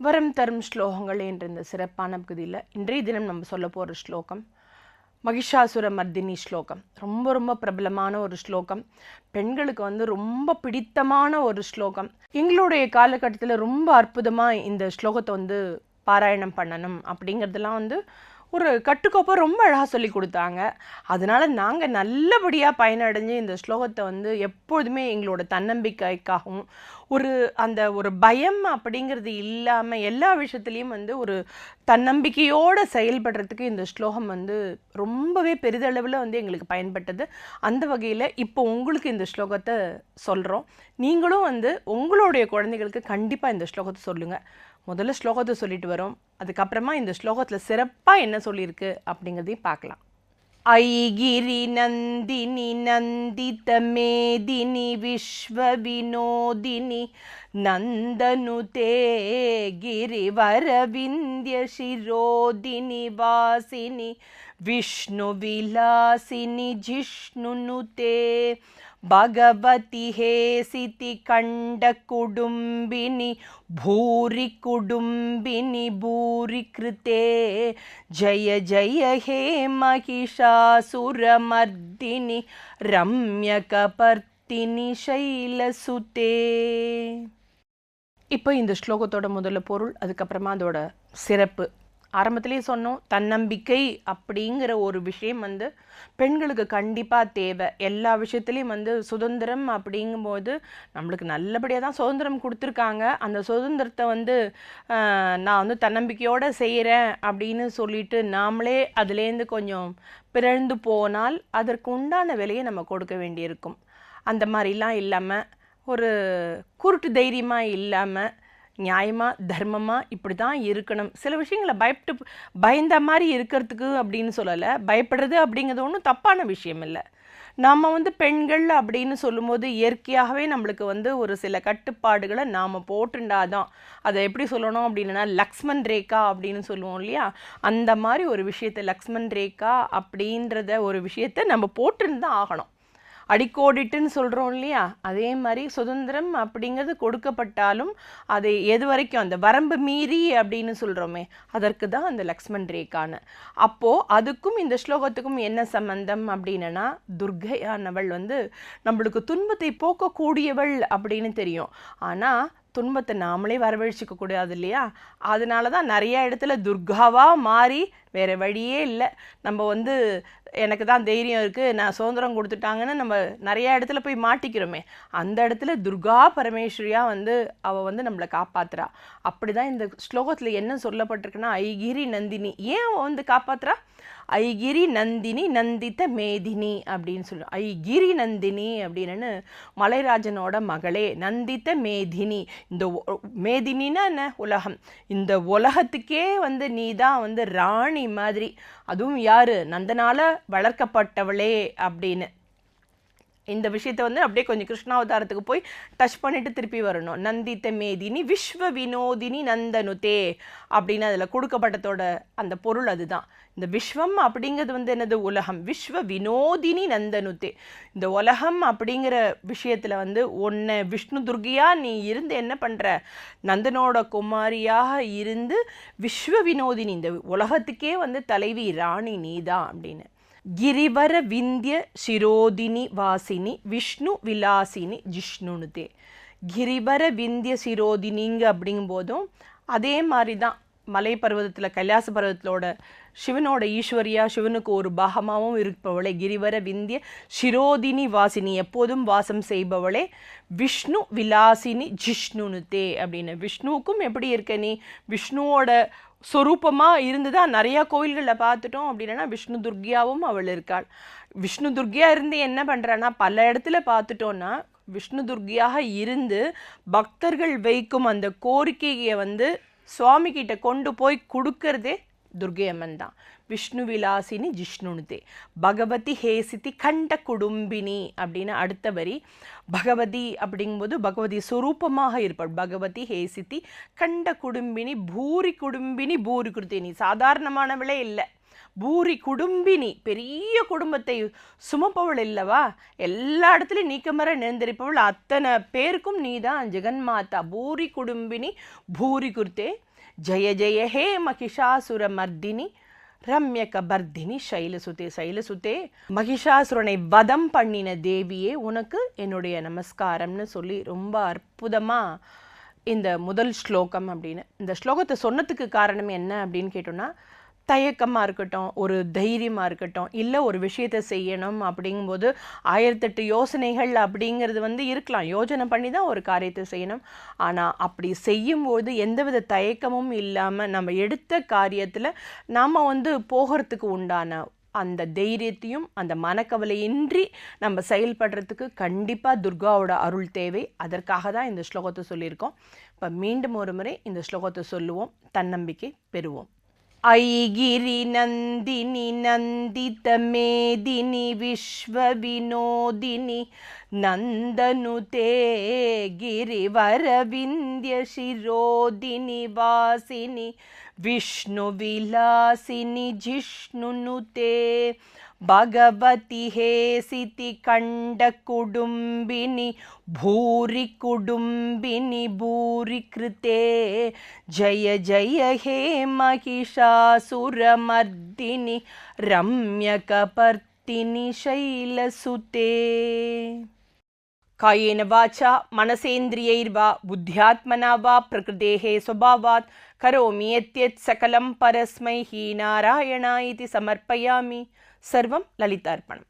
வரம் தரும் ஸ்லோகங்கள் என்ற இந்த சிறப்பான பகுதியில் இன்றைய தினம் நம்ம சொல்ல போகிற ஸ்லோகம் மகிஷாசுர மர்தினி ஸ்லோகம். ரொம்ப ரொம்ப பிரபலமான ஒரு ஸ்லோகம். பெண்களுக்கு வந்து ரொம்ப பிடித்தமான ஒரு ஸ்லோகம். எங்களுடைய காலகட்டத்தில் ரொம்ப அற்புதமாக இந்த ஸ்லோகத்தை வந்து பாராயணம் பண்ணணும் அப்படிங்கிறதுலாம் வந்து ஒரு கட்டுக்கோப்பை ரொம்ப அழகாக சொல்லி கொடுத்தாங்க. அதனால் நாங்கள் நல்லபடியாக பயனடைஞ்சு இந்த ஸ்லோகத்தை வந்து எப்பொழுதுமே எங்களோட தன்னம்பிக்கைக்காகவும் ஒரு அந்த ஒரு பயம் அப்படிங்கிறது இல்லாமல் எல்லா விஷயத்துலேயும் வந்து ஒரு தன்னம்பிக்கையோடு செயல்படுறதுக்கு இந்த ஸ்லோகம் வந்து ரொம்பவே பெரிதளவில் வந்து எங்களுக்கு பயன்பட்டது. அந்த வகையில் இப்போ உங்களுக்கு இந்த ஸ்லோகத்தை சொல்கிறோம் நீங்களும் வந்து உங்களுடைய குழந்தைகளுக்கு கண்டிப்பாக இந்த ஸ்லோகத்தை சொல்லுங்கள் முதல்ல ஸ்லோகத்தை சொல்லிட்டு வரோம். அதுக்கப்புறமா இந்த ஸ்லோகத்தில் சிறப்பாக என்ன சொல்லியிருக்கு அப்படிங்கிறதையும் பார்க்கலாம். ஐகிரி நந்தினி நந்தித மேதினி விஸ்வ வினோதினி நந்தனு நந்தனுதே கிரிவரவிந்திய சிரோதினி வாசினி விஷ்ணு விலாசினி ஜிஷ்ணுனுதே भगवति हेसिति कण्डकुडुम्बिनि भूरि कुडुम्बिनि भूरि कृते जय जय हे महिषासुरमर्दिनि रम्यकपर्तिनि शैलसुते இப்போ இந்த ஸ்லோகத்தோட முதல்ல பொருள் அதுக்கப்புறமா அதோட சிறப்பு ஆரம்பத்துலேயும் சொன்னோம் தன்னம்பிக்கை அப்படிங்கிற ஒரு விஷயம் வந்து பெண்களுக்கு கண்டிப்பாக தேவை. எல்லா விஷயத்துலேயும் வந்து சுதந்திரம் அப்படிங்கும்போது நம்மளுக்கு நல்லபடியாக தான் சுதந்திரம் கொடுத்துருக்காங்க. அந்த சுதந்திரத்தை வந்து நான் வந்து தன்னம்பிக்கையோடு செய்கிறேன் அப்படின்னு சொல்லிட்டு நாமளே அதுலேருந்து கொஞ்சம் பிறழ்ந்து போனால் அதற்கு உண்டான விலையை நம்ம கொடுக்க வேண்டியிருக்கும். அந்த மாதிரிலாம் இல்லாமல் ஒரு குருட்டு தைரியமாக இல்லாமல் நியாயமாக தர்மமாக இப்படி தான் இருக்கணும். சில விஷயங்களை பயப்பட்டு பயந்த மாதிரி இருக்கிறதுக்கு அப்படின்னு சொல்லலை. பயப்படுறது அப்படிங்கிறது ஒன்றும் தப்பான விஷயம் இல்லை. நாம் வந்து பெண்கள் அப்படின்னு சொல்லும்போது இயற்கையாகவே நம்மளுக்கு வந்து ஒரு சில கட்டுப்பாடுகளை நாம் போட்டுண்டாதான். அதை எப்படி சொல்லணும் அப்படின்னா லக்ஷ்மண் ரேகா அப்படின்னு சொல்லுவோம் இல்லையா? அந்த மாதிரி ஒரு விஷயத்தை லக்ஷ்மண் ரேகா அப்படின்றத ஒரு விஷயத்தை நம்ம போட்டுன்னு தான் ஆகணும். அடிக்கோடிட்டுன்னு சொல்கிறோம் இல்லையா? அதே மாதிரி சுதந்திரம் அப்படிங்கிறது கொடுக்கப்பட்டாலும் அதை எது வரைக்கும்? அந்த வரம்பு மீறி அப்படின்னு சொல்கிறோமே அதற்கு தான் அந்த லக்ஷ்மண் ரேகான அப்போது அதுக்கும் இந்த ஸ்லோகத்துக்கும் என்ன சம்பந்தம் அப்படின்னா துர்கையானவள் வந்து நம்மளுக்கு துன்பத்தை போக்கக்கூடியவள் அப்படின்னு தெரியும். ஆனால் துன்பத்தை நாமளே வரவழைச்சிக்க கூடாது இல்லையா அதனால தான் நிறைய இடத்துல துர்காவாக மாறி வேறு வழியே இல்லை. நம்ம வந்து எனக்கு தான் தைரியம் இருக்குது நான் சுதந்திரம் கொடுத்துட்டாங்கன்னு நம்ம நிறைய இடத்துல போய் மாட்டிக்கிறோமே. அந்த இடத்துல துர்கா பரமேஸ்வரியாக வந்து அவள் வந்து நம்மளை காப்பாத்துறா. அப்படி தான் இந்த ஸ்லோகத்தில் என்ன சொல்லப்பட்டிருக்குன்னா ஐகிரி நந்தினி. ஏன் அவள் வந்து காப்பாத்துறா? ஐகிரி நந்தினி நந்தித்த மேதினி அப்படின்னு சொல்லுவோம் ஐகிரி நந்தினி அப்படின்னு மலைராஜனோட மகளே நந்தித்த மேதினி. இந்த ஒ- மேதினின்னா என்ன? உலகம். இந்த உலகத்துக்கே வந்து நீ தான் வந்து ராணி மாதிரி. அதுவும் யாரு? நந்தனால வளர்க்கப்பட்டவளே அப்படின்னு. இந்த விஷயத்தை வந்து அப்படியே கொஞ்சம் கிருஷ்ணாவதாரத்துக்கு போய் டச் பண்ணிட்டு திருப்பி வரணும். நந்தித்த மேதினி விஸ்வ வினோதினி நந்தனுதே அப்படின்னு அதில் கொடுக்கப்பட்டதோட அந்த பொருள் அதுதான். இந்த விஸ்வம் அப்படிங்கிறது வந்து என்னது? உலகம். விஸ்வ வினோதினி நந்தனுதே. இந்த உலகம் அப்படிங்கிற விஷயத்தில் வந்து ஒன்று விஷ்ணு துர்கியா நீ இருந்து என்ன பண்ணுற நந்தனோட குமாரியாக இருந்து விஸ்வ வினோதினி. இந்த உலகத்துக்கே வந்து தலைவி ராணி நீதான் அப்படின்னு. ಗಿರಿವರ ವಿಂಧ್ಯ ಶಿರೋದಿನಿ ವಾಸಿನಿ ವಿಷ್ಣು ವಿಲಾಸಿನಿ ஜிஷ்ணுனுதே கிரிவர விந்திய சிரோதினிங்க அப்படிங்கும்போதும் அதே மாதிரி தான் மலை பர்வதத்தில் கைலாச பர்வதத்தோட சிவனோட ஈஸ்வரியா சிவனுக்கு ஒரு பாகமாகவும் இருப்பவளே கிரிவர விந்திய சிரோதினி வாசினி எப்போதும் வாசம் செய்பவளே விஷ்ணு விலாசினி ஜிஷ்ணுனுதே அப்படின்னு விஷ்ணுவுக்கும் எப்படி இருக்க நீ விஷ்ணுவோட சொரூபமாக இருந்து தான் நிறையா கோயில்களில் பார்த்துட்டோம். அப்படின்னா விஷ்ணு துர்கியாவும் அவள் இருக்காள். விஷ்ணு துர்கியா இருந்து என்ன பண்ணுறான்னா பல இடத்துல பார்த்துட்டோன்னா விஷ்ணு துர்கியாக இருந்து பக்தர்கள் வைக்கும் அந்த கோரிக்கையை வந்து சுவாமி கிட்ட கொண்டு போய் கொடுக்கறதே துர்கை அம்மன் தான் விஷ்ணு விலாசினி ஜிஷ்ணுனுதே பகவதி ஹேசிதி கண்ட குடும்பினி அப்படின்னு அடுத்த வரி பகவதி அப்படிங்கும்போது பகவதி சுரூபமாக இருப்பாள் பகவதி ஹேசிதி கண்ட குடும்பினி பூரி குடும்பினி பூரி குடுத்தினி சாதாரணமானவளே இல்லை பூரி குடும்பினி பெரிய குடும்பத்தை சுமப்பவள் இல்லவா? எல்லா இடத்துலையும் நீக்கமர நிறந்திருப்பவள் அத்தனை பேருக்கும் நீ தான் ஜெகன் ஜெகன்மாதா. பூரி குடும்பினி பூரி குர்த்தே. ஜெய ஜெய ஹே மகிஷாசுர மர்தினி. ரம்யக பர்தினி சைலசுதே சைலசுதே. மகிஷாசுரனை வதம் பண்ணின தேவியே உனக்கு என்னுடைய நமஸ்காரம்னு சொல்லி ரொம்ப அற்புதமாக இந்த முதல் ஸ்லோகம் அப்படின்னு. இந்த ஸ்லோகத்தை சொன்னதுக்கு காரணம் என்ன அப்படின்னு கேட்டோம்னா தயக்கமாக இருக்கட்டும் ஒரு தைரியமாக இருக்கட்டும் இல்லை ஒரு விஷயத்தை செய்யணும் அப்படிங்கும்போது ஆயிரத்தெட்டு யோசனைகள் அப்படிங்கிறது வந்து இருக்கலாம். யோஜனை பண்ணி தான் ஒரு காரியத்தை செய்யணும். ஆனால் அப்படி செய்யும்போது எந்தவித தயக்கமும் இல்லாமல் நம்ம எடுத்த காரியத்தில் நாம் வந்து போகிறதுக்கு உண்டான அந்த தைரியத்தையும் அந்த மனக்கவலையின்றி நம்ம செயல்படுறதுக்கு கண்டிப்பாக துர்காவோட அருள் தேவை. அதற்காக தான் இந்த ஸ்லோகத்தை சொல்லியிருக்கோம். இப்போ மீண்டும் ஒரு முறை இந்த ஸ்லோகத்தை சொல்லுவோம். தன்னம்பிக்கை பெறுவோம். ऐगिरि नन्दिनि नन्दितमेदिनि विश्वविनोदिनि नन्दनुते गिरिवरविन्द्यशिरोदिनि वासिनि विष्णुविलासिनि जिष्णुनुते भगवति हेसिति कण्डकुडुम्बिनि भूरि कुडुम्बिनि भूरि कृते जय जय हे महिषासुरमर्दिनि रम्यकपर्तिनि शैलसुते कायेन वाचा, मनसेन्द्रियैर्वा, बुद्ध्यात्मना वा, प्रकृतेः स्वभावात्, करोमि यत्यत् सकलं परस्मै हि नारायणा इति समर्पयामि। सर्वं ललितार्पणम्।